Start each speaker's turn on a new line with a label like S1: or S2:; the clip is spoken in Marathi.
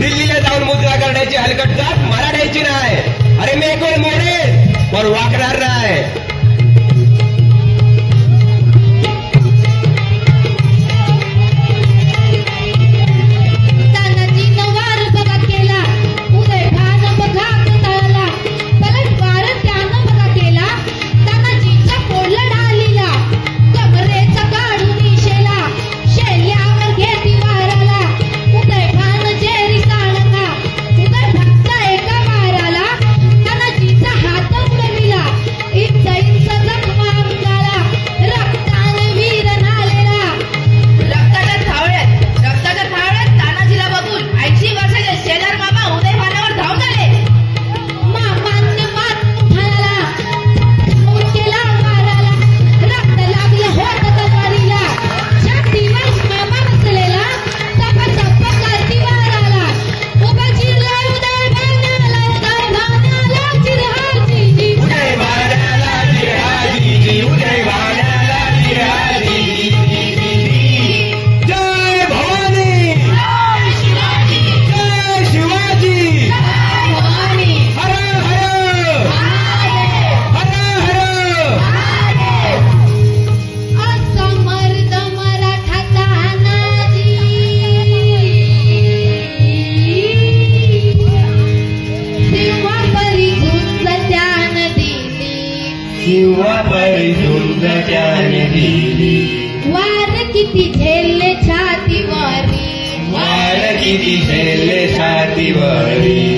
S1: दिल्लीला जाऊन मुद्रा करण्याची हलकट जात मला द्यायची नाही. अरे मी कोण मोडेल पण वाकणार नाही.
S2: त्याने दिली वार किती झेलले छातीवरी.
S1: वार किती झेलले छातीवरी.